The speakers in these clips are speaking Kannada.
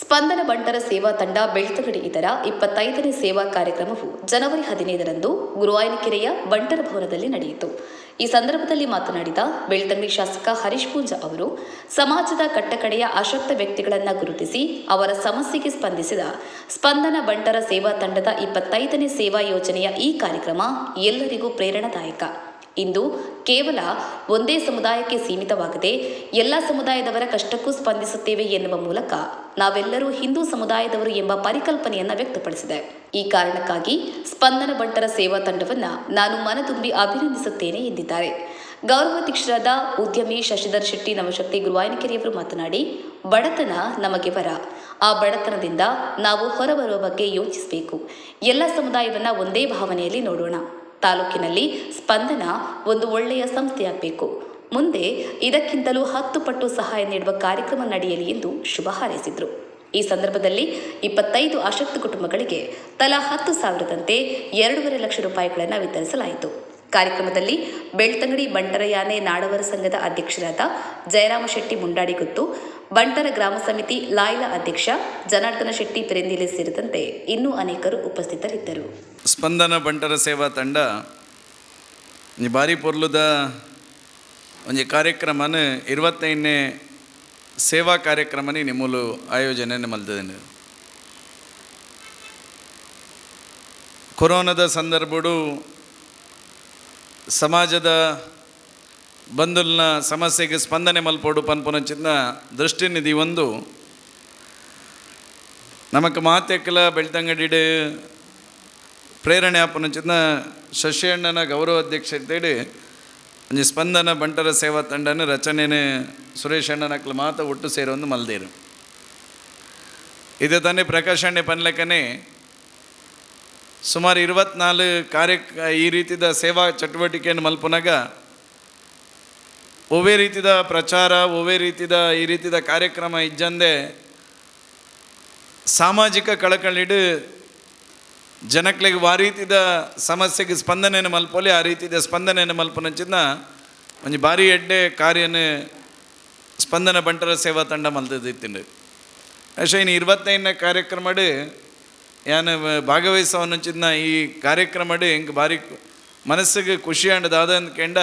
ಸ್ಪಂದನ ಬಂಟರ ಸೇವಾ ತಂಡ ಬೆಳ್ತಗಡಿ ಇದರ ಇಪ್ಪತ್ತೈದನೇ ಸೇವಾ ಕಾರ್ಯಕ್ರಮವು ಜನವರಿ ಹದಿನೈದರಂದು ಗುರುವಾಯನಕೆರೆಯ ಬಂಟರ ಭವನದಲ್ಲಿ ನಡೆಯಿತು. ಈ ಸಂದರ್ಭದಲ್ಲಿ ಮಾತನಾಡಿದ ಬೆಳ್ತಂಗಡಿ ಶಾಸಕ ಹರೀಶ್ ಪೂಂಜ ಅವರು, ಸಮಾಜದ ಕಟ್ಟಕಡೆಯ ಅಶಕ್ತ ವ್ಯಕ್ತಿಗಳನ್ನು ಗುರುತಿಸಿ ಅವರ ಸಮಸ್ಯೆಗೆ ಸ್ಪಂದಿಸಿದ ಸ್ಪಂದನ ಬಂಟರ ಸೇವಾ ತಂಡದ ಇಪ್ಪತ್ತೈದನೇ ಸೇವಾ ಯೋಜನೆಯ ಈ ಕಾರ್ಯಕ್ರಮ ಎಲ್ಲರಿಗೂ ಪ್ರೇರಣಾದಾಯಕ. ಇಂದು ಕೇವಲ ಒಂದೇ ಸಮುದಾಯಕ್ಕೆ ಸೀಮಿತವಾಗದೆ ಎಲ್ಲ ಸಮುದಾಯದವರ ಕಷ್ಟಕ್ಕೂ ಸ್ಪಂದಿಸುತ್ತೇವೆ ಎನ್ನುವ ಮೂಲಕ ನಾವೆಲ್ಲರೂ ಹಿಂದೂ ಸಮುದಾಯದವರು ಎಂಬ ಪರಿಕಲ್ಪನೆಯನ್ನು ವ್ಯಕ್ತಪಡಿಸಿದೆ. ಈ ಕಾರಣಕ್ಕಾಗಿ ಸ್ಪಂದನ ಬಂಟರ ಸೇವಾ ತಂಡವನ್ನು ನಾನು ಮನತುಂಬಿ ಅಭಿನಂದಿಸುತ್ತೇನೆ ಎಂದಿದ್ದಾರೆ. ಗೌರವಾಧ್ಯಕ್ಷರಾದ ಉದ್ಯಮಿ ಶಶಿಧರ್ ಶೆಟ್ಟಿ ನವಶಕ್ತಿ ಗುರುವಾಯನಕೆರೆಯವರು ಮಾತನಾಡಿ, ಬಡತನ ನಮಗೆ ವರ. ಆ ಬಡತನದಿಂದ ನಾವು ಹೊರಬರುವ ಬಗ್ಗೆ ಯೋಚಿಸಬೇಕು. ಎಲ್ಲ ಸಮುದಾಯವನ್ನು ಒಂದೇ ಭಾವನೆಯಲ್ಲಿ ನೋಡೋಣ. ತಾಲೂಕಿನಲ್ಲಿ ಸ್ಪಂದನ ಒಂದು ಒಳ್ಳೆಯ ಸಂಸ್ಥೆಯಾಗಬೇಕು. ಮುಂದೆ ಇದಕ್ಕಿಂತಲೂ ಹತ್ತು ಪಟ್ಟು ಸಹಾಯ ನೀಡುವ ಕಾರ್ಯಕ್ರಮ ನಡೆಯಲಿ ಎಂದು ಶುಭ ಹಾರೈಸಿದರು. ಈ ಸಂದರ್ಭದಲ್ಲಿ ಇಪ್ಪತ್ತೈದು ಆಸಕ್ತ ಕುಟುಂಬಗಳಿಗೆ ತಲಾ ಹತ್ತು ಸಾವಿರದಂತೆ ಎರಡೂವರೆ ಲಕ್ಷ ರೂಪಾಯಿಗಳನ್ನು ವಿತರಿಸಲಾಯಿತು. ಕಾರ್ಯಕ್ರಮದಲ್ಲಿ ಬೆಳ್ತಂಗಡಿ ಬಂಟರಯಾನೆ ನಾಡವರ ಸಂಘದ ಅಧ್ಯಕ್ಷರಾದ ಜಯರಾಮ ಶೆಟ್ಟಿ ಮುಂಡಾಡಿಗುತ್ತು ಬಂಟರ ಗ್ರಾಮ ಸಮಿತಿ ಲಾಯ್ಲಾ ಅಧ್ಯಕ್ಷ ಜನಾರ್ದನ ಶೆಟ್ಟಿ ಪೆರೆಂದಿಲೆ ಸೇರಿದಂತೆ ಇನ್ನೂ ಅನೇಕರು ಉಪಸ್ಥಿತರಿದ್ದರು. ಸ್ಪಂದನ ಬಂಟರ ಸೇವಾ ತಂಡ ಬಾರಿ ಪೊರ್ಲುದ ಒಂಜಿ ಕಾರ್ಯಕ್ರಮನ ಇರುವತ್ತೈದನೇ ಸೇವಾ ಕಾರ್ಯಕ್ರಮನಿ ನಿಮ್ಮಲು ಆಯೋಜನೆ ಮಲ್ತದೇನೆ ಕೊರೋನಾದ ಸಂದರ್ಭಡು ಸಮಾಜದ ಬಂಧುಲ್ನ ಸಮಸ್ಯೆಗೆ ಸ್ಪಂದನೆ ಮಲ್ಪೋಡು ದೃಷ್ಟಿ ದೃಷ್ಟಿನಿಧಿ ಒಂದು. ನಮಕ್ ಮಾತೆಕ್ಕಲ ಬೆಳ್ತಂಗಡಿಡು ಪ್ರೇರಣೆ ಆಪುನಂಚಿನ ಶಶಿಯಣ್ಣನ ಗೌರವ ಅಧ್ಯಕ್ಷತೆಡು ಒಂಜಿ ಸ್ಪಂದನ ಬಂಟರ ಸೇವಾ ತಂಡನ ರಚನೆನ ಸುರೇಶ್ ಅಣ್ಣನಕ್ಲ ಮಾತ ಒಟ್ಟು ಸೇರೊಂದು ಮಲ್ದೇರು. ಇದು ತಾನೇ ಪ್ರಕಾಶಣ್ಣೆ ಪನ್ಲೆಕ್ಕನೆ ಸುಮಾರು ಇರುವತ್ನಾಲ್ಕು ಕಾರ್ಯ ಈ ರೀತಿಯ ಸೇವಾ ಚಟುವಟಿಕೆಯನ್ನು ಮಲ್ಪುನಾಗ ಒವೇ ರೀತಿದ ಪ್ರಚಾರ, ಒವೇ ರೀತಿದ ಈ ರೀತಿದ ಕಾರ್ಯಕ್ರಮ ಇಜ್ಜಂದೆ ಸಾಮಾಜಿಕ ಕಳಕಳಿಡು ಜನಕ್ಲಿಗೆ ಆ ರೀತಿದ ಸಮಸ್ಯೆಗೆ ಸ್ಪಂದನೆಯನ್ನು ಮಲ್ಪೋಲಿ, ಆ ರೀತಿದ ಸ್ಪಂದನೆಯನ್ನು ಮಲ್ಪನಂಚಿನ ಒಂಜಿ ಭಾರಿ ಎಡ್ಡೆ ಕಾರ್ಯನ ಸ್ಪಂದನ ಬಂಟರ ಸೇವಾ ತಂಡ ಮಲ್ತದಿತ್ತಿಂಡು ಅಷ್ಟೇ ಇನ್ನು ಇರುವತ್ತೈದನೇ ಕಾರ್ಯಕ್ರಮಡು ಯಾನು ಭಾಗವಹಿಸವನಂಚಿನ ಈ ಕಾರ್ಯಕ್ರಮಡು ಹೆಂಗೆ ಭಾರಿ ಮನಸ್ಸಿಗೆ ಖುಷಿ ಅಂಡದಾದ ಅಂದ್ಕೊಂಡ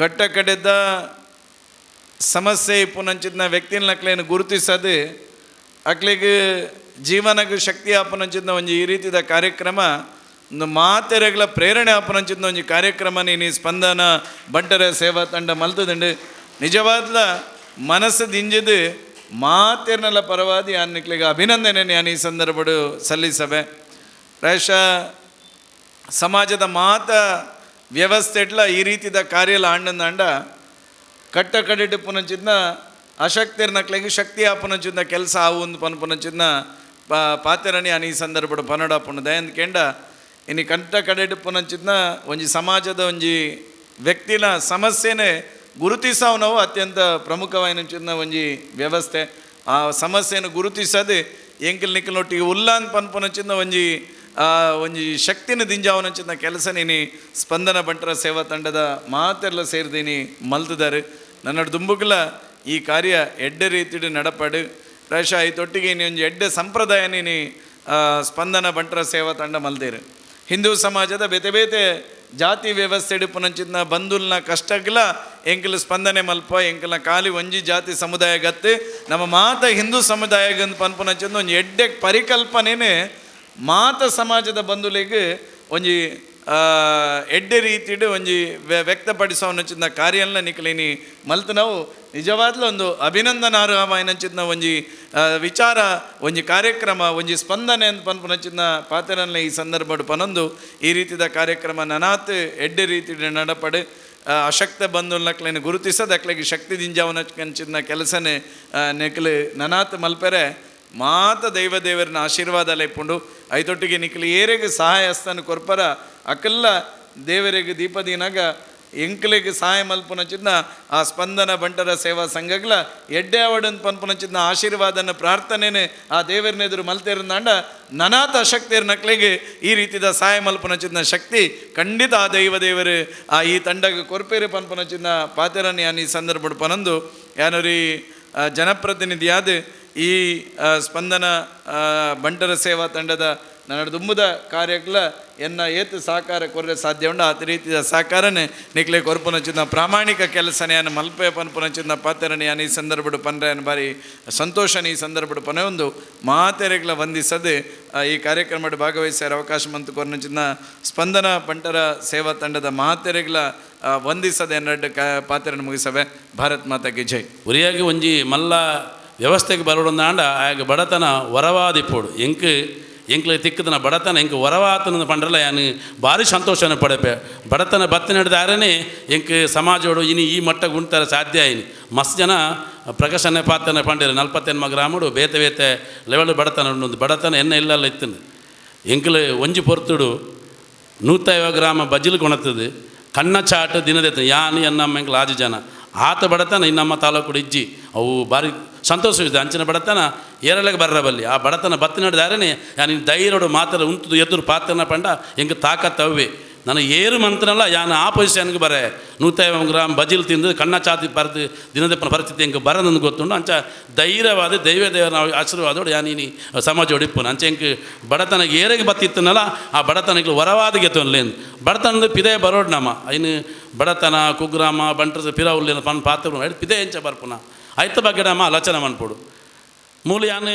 ಕಟ್ಟ ಕಡೆದ ಸಮಸ್ಯೆ ಇಪ್ಪುನಂಚಿನ ವ್ಯಕ್ತಿನ ಅಕ್ಲೇನು ಗುರುತಿಸದೆ ಅಕ್ಲಿಗೆ ಜೀವನಕ್ಕೆ ಶಕ್ತಿ ಆಪನಂಚಿದ್ನ ಒಂಜಿ ಈ ರೀತಿದ ಕಾರ್ಯಕ್ರಮ, ಒಂದು ಮಾತೆರೆಗಳ ಪ್ರೇರಣೆ ಆಪನಂಚಿದ್ನ ಒಂಜಿ ಕಾರ್ಯಕ್ರಮ, ನೀನು ಸ್ಪಂದನ, ಬಂಟರ ಸೇವಾ ತಂಡ ಮಲ್ತದಂಡು. ನಿಜವಾದ ಮನಸ್ಸು ದಿಂಜದು, ಮಾತೆರ್ನಲ್ಲ ಪರವಾದಿ ಅನ್ನಕ್ಲಿಗೆ ಅಭಿನಂದನೆ ನಾನು ಈ ಸಂದರ್ಭಡು ಸಲ್ಲಿಸಬೆ ಪ್ರಾಯಶಃ ಸಮಾಜದ ಮಾತ ವ್ಯವಸ್ಥೆಡ್ಲ ಈ ರೀತಿದ ಕಾರ್ಯಲ ಆಂಡಂದ ಆಂಡ ಕಟ್ಟ ಕಡೆಟ್ಟು ಪುನಂಚಿದ್ನ ಅಶಕ್ತಿರ್ನಕ್ಲೆಗೆ ಶಕ್ತಿ ಆಪುನಂಚಿದ್ನ ಕೆಲಸ ಆವು ಒಂದು ಪನ್ ಪುನಂಚಿದ್ನ, ಪಾ ಪಾತೆರಣಿ ಅನಿ ಸಂದರ್ಭಡು ಪನಡ ದಯಂದ್ ಎಂದ್ಕೆಂಡ ಇನ್ನು ಕಂಟ ಕಡೆಟ್ಟು ಪುನಂಚಿದ್ನ, ಒಂಜಿ ಸಮಾಜದ ಒಂಜಿ ವ್ಯಕ್ತಿನ ಸಮಸ್ಯೆನೇ ಗುರುತಿಸವು ಅತ್ಯಂತ ಪ್ರಮುಖವಾಯಿನ ಒಂಜಿ ವ್ಯವಸ್ಥೆ. ಆ ಸಮಸ್ಯೆಯನ್ನು ಗುರುತಿಸದೆ ಎಂಕಲ್ ನಿಕ್ಕಲೊಟ್ಟಿಗೆ ಉಲ್ಲಾನ್ ಪನ್ಪುನಂಚಿನ ಒಂಜಿ ಆ ಒಂಜಿ ಶಕ್ತಿನ ದಿಂಜಾವನಂಚಿನ ಕೆಲಸ ನೀನು ಸ್ಪಂದನ ಬಂಟರ ಸೇವಾ ತಂಡದ ಮಾತೆಲ್ಲ ಸೇರಿದೀನಿ ಮಲ್ತಿದ್ದಾರೆ ನನ್ನ ದುಂಬುಗಲ ಈ ಕಾರ್ಯ ಎಡ್ಡೆ ರೀತಿಡು ನಡಪಡು. ಪ್ರಾಯಶಃ ಈ ನೀ ಒಂಜಿ ಎಡ್ಡೆ ಸಂಪ್ರದಾಯ ನೀನು ಸ್ಪಂದನ ಬಂಟರ ಸೇವಾ ತಂಡ ಮಲ್ದೇರು. ಹಿಂದೂ ಸಮಾಜದ ಬೇತೆ ಬೇತೆ ಜಾತಿ ವ್ಯವಸ್ಥೆ ಪುನಂಚಿತ್ನ ಬಂಧುಲ್ನ ಕಷ್ಟಗ್ಲ ಎಂಕಲ ಸ್ಪಂದನೆ ಮಲ್ಪ, ಎಂಕಲ ಕಾಲಿ ಒಂಜಿ ಜಾತಿ ಸಮುದಾಯ ಗತ್ತೆ. ನಮ್ಮ ಮಾತ ಹಿಂದೂ ಸಮುದಾಯ ಪನ್ಪುನಂಚಿನ ಒಂಜಿ ಎಡ್ಡೆ ಪರಿಕಲ್ಪನೆನೇ ಮಾತ ಸಮಾಜದ ಬಂಧುಲಿಗೆ ಒಂಜಿ ಎಡ್ಡೆ ರೀತಿಡು ಒಂಜಿ ವ್ಯ ವ್ಯಕ್ತಪಡಿಸೋನಂಚಿನ ಕಾರ್ಯನ ನಿಕ್ಲಿನಿ ಮಲ್ತು ನಾವು ನಿಜವಾದ್ಲ ಒಂದು ಅಭಿನಂದನಾರ್ಹವಾಯಿನಂಚಿನ ಒಂಜಿ ವಿಚಾರ, ಒಂಜಿ ಕಾರ್ಯಕ್ರಮ, ಒಂಜಿ ಸ್ಪಂದನೆ ಅಂತ ಪನ್ಪುನಂಚಿನ ಪಾತ್ರನಲ್ಲಿ ಈ ಸಂದರ್ಭಡು ಪನೊಂದು ಈ ರೀತಿದ ಕಾರ್ಯಕ್ರಮ ನನಾತ್ ಎಡ್ಡೆ ರೀತಿ ನಡಪಡೆ ಅಶಕ್ತ ಬಂಧುಲಕ್ಲೇನು ಗುರುತಿಸೋದು ಅಕ್ಲೆಗೆ ಶಕ್ತಿ ದಿಂಜಾವನ ಕಂಚಿನ ಕೆಲಸನೇ ನೆಕ್ಲು ನನಾತ್ ಮಲ್ಪೆರೆ ಮಾತ ದೈವ ದೇವರನ್ನ ಆಶೀರ್ವಾದ ಲೆಪ್ಪುಂಡು ಐತೊಟ್ಟಿಗೆ ನಿಕ್ಲಿ ಏರೆಗೆ ಸಹಾಯ ಹಸ್ತನ ಕೊರ್ಪರ ಅಕಲ್ಲ ದೇವರಿಗೆ ದೀಪದಿನಾಗ ಎಂಕ್ಲೆಗೆ ಸಹಾಯ ಮಲ್ಪುನಚಿದ್ನ ಆ ಸ್ಪಂದನ ಬಂಟರ ಸೇವಾ ಸಂಘಗಳ ಎಡ್ಡೆ ಅವಡನ್ ಪನ್ಪುನಚಿದ್ನ ಆಶೀರ್ವಾದನ ಪ್ರಾರ್ಥನೆನೆ ಆ ದೇವರನೆದುರು ಮಲ್ತೇರಂದಾಂಡ ನನಾಥ ಶಕ್ತಿಯರ ನಕ್ಲೆಗೆ ಈ ರೀತಿಯ ಸಹಾಯ ಮಲ್ಪುನಚಿದ್ನ ಶಕ್ತಿ ಖಂಡಿತ ಆ ದೈವ ದೇವರು. ಆ ಈ ತಂಡಗೆ ಪನ್ಪುನ ಚಿನ್ನ ಪಾತೆರನ್ ಯಾನ್ ಈ ಸಂದರ್ಭ ಪನಂದು. ಯಾನರಿ ಜನಪ್ರತಿನಿಧಿಯಾದ ಈ ಸ್ಪಂದನ ಬಂಟರ ಸೇವಾ ತಂಡದ ನಡೆದುಂಬುದ ಕಾರ್ಯಕ್ಲ ಎನ್ನ ಏತು ಸಹಕಾರ ಕೊರ ಸಾಧ್ಯ ಉಂಡು ಆತ ರೀತಿಯ ಸಹಕಾರನೇ ನಿಕ್ಲೆ ಕೊರ್ಪುನಚಿನ ಪ್ರಾಮಾಣಿಕ ಕೆಲಸನೇ ಅನ್ನ ಮಲ್ಪೆ ಪನ್ಪುನಚಿನ ಪಾತ್ರನೇ ಈ ಸಂದರ್ಭಡು ಅನ್ನ ಬಾರಿ ಸಂತೋಷನ ಈ ಸಂದರ್ಭಡು ಪನೆ ಒಂದು ಮಾತೆರೆಗ್ಲ ವಂದಿಸದೆ ಈ ಕಾರ್ಯಕ್ರಮದ ಭಾಗವಹಿಸ್ಯಾರ ಅವಕಾಶ ಮಂತು ಕೊರನಚಿನ ಸ್ಪಂದನ ಪಂಟರ ಸೇವಾ ತಂಡದ ಮಾತೆರೆಗ್ಲ ಆ, ವಂದಿಸದೆ ಎನ್ನೆರಡು ಕ ಪಾತ್ರನ ಮುಗಿಸವೆ. ಭಾರತ್ ಮಾತಾಗೆ ಜೈ. ಉರಿಯಾಗಿ ಒಂಜಿ ಮಲ್ಲ ವ್ಯವಸ್ಥೆಗೆ ಆಂಡ ಆಗ ಬಡತನ ವರವಾದಿಪೋಡು ಎಂಕ್ ಎಂಕ್ಲೆ ತಿಕ್ಕದನ ಬಡತನ ಎಂಕ್ ವರವಾತನ ಪಂಡ್ರಲ್ಲ ಯಾನು ಭಾರಿ ಸಂತೋಷನ ಪಡೆಪೆ. ಬಡತನ ಬತ್ತ ಹಿಡಿದಾರನೇ ಎಂಕ್ ಸಮಾಜೋಡು ಇನಿ ಈ ಮಟ್ಟ ಉಣ್ತಾರೆ ಸಾಧ್ಯ ಆಯ್ನಿ. ಮಸ್ತ್ ಜನ ಪ್ರಕಾಶನ ಪಾತನ ಪಂಡಿರ ನಲ್ಪತ್ತೆನ್ಮ ಗ್ರಾಮಡು ಬೇತೆ ಬೇತೆ ಲೆವೆಲ್ ಬಡತನ ಉಂಡು ಬಡತನ ಎನ್ನ ಇಲ್ಲಲ್ಲ ಇತ್ತನು ಎಂಕ್ಲೆ ಒಂಜಿ ಪೊರ್ತುಡು ನೂತೈವ ಗ್ರಾಮ ಬಜ್ಜಿಲು ಕೊಣತದು ಕಣ್ಣ ಚಾಟ್ ದಿನದೆತ್ತ ಯಾನು ಎನ್ನಮ್ಮ ಎಂಕ್ಲ ಆಜು ಜನ. ಆತ ಬಡತನ ಇನ್ನಮ್ಮ ತಾಲೂಕು ಇಜ್ಜಿ. ಅವು ಭಾರಿ ಸಂತೋಷವಿದೆ ಅಂಚಿನ ಬಡತನ ಏರಲೆಗೆ ಬರ್ರಬಲ್ಲಿ ಆ ಬಡತನ ಬತ್ತಿನಡ್ದಾರನೇ ಯಾನು ಧೈರ್ಯಡು ಮಾತ್ರ ಉಂಟು ಎದುರು ಪಾತ್ರನ ಪಂಡ ಎಂಗೆ ತಾಕತ್ತವ್ವೆ ನನಗೆ ಏರು ಮಂತ್ರನಲ್ಲ, ಯಾನು ಆ ಪೊಸಿಷನ್ಗೆ ಬರೆ. ನೂತೈವ ಗ್ರಾಮ್ ಬಜಿಲ್ ತಿಂದು, ಕಣ್ಣ ಚಾತಿ ಬರೆದು ದಿನದಪ್ಪನ ಪರಿಸ್ಥಿತಿ ಹೆಂಗೆ ನನಗೆ ಗೊತ್ತುಂಡು ಅಂಚ ಧೈರ್ಯವಾದ, ದೈವ ದೇವರ ಆಶೀರ್ವಾದೋಡು ಯಾನೀನಿ ಸಮಾಜ ಒಡಿಪ್ಪುನ. ಅಂಚೆ ಎಂಕ್ ಬಡತನ ಏರಿಗೆ ಬತ್ತಿತ್ತನಲ್ಲ, ಆ ಬಡತನಕ್ಕೆ ವರವಾದ ಗೆತ್ತೊನ್ಲೇನು ಬಡತನದ ಪಿದೆ ಬರೋಡು ನಮ್ಮ. ಇನ್ನು ಬಡತನ, ಕುಗ್ರಾಮ ಬಂಟ್ರಸ ಪಿರ ಉಲ್ಲೇನ ಪನ್ ಪಾತ್ರ ಹಿಡ್ ಪಿದೆ ಎಂಚ ಬರ್ಪುನ. ಐತ ಬಗ್ಗೆ ನಮ್ಮ ಆಲೋಚನೆ ಮನ್ಪೋಡು. ಮೂಲ ಯಾನು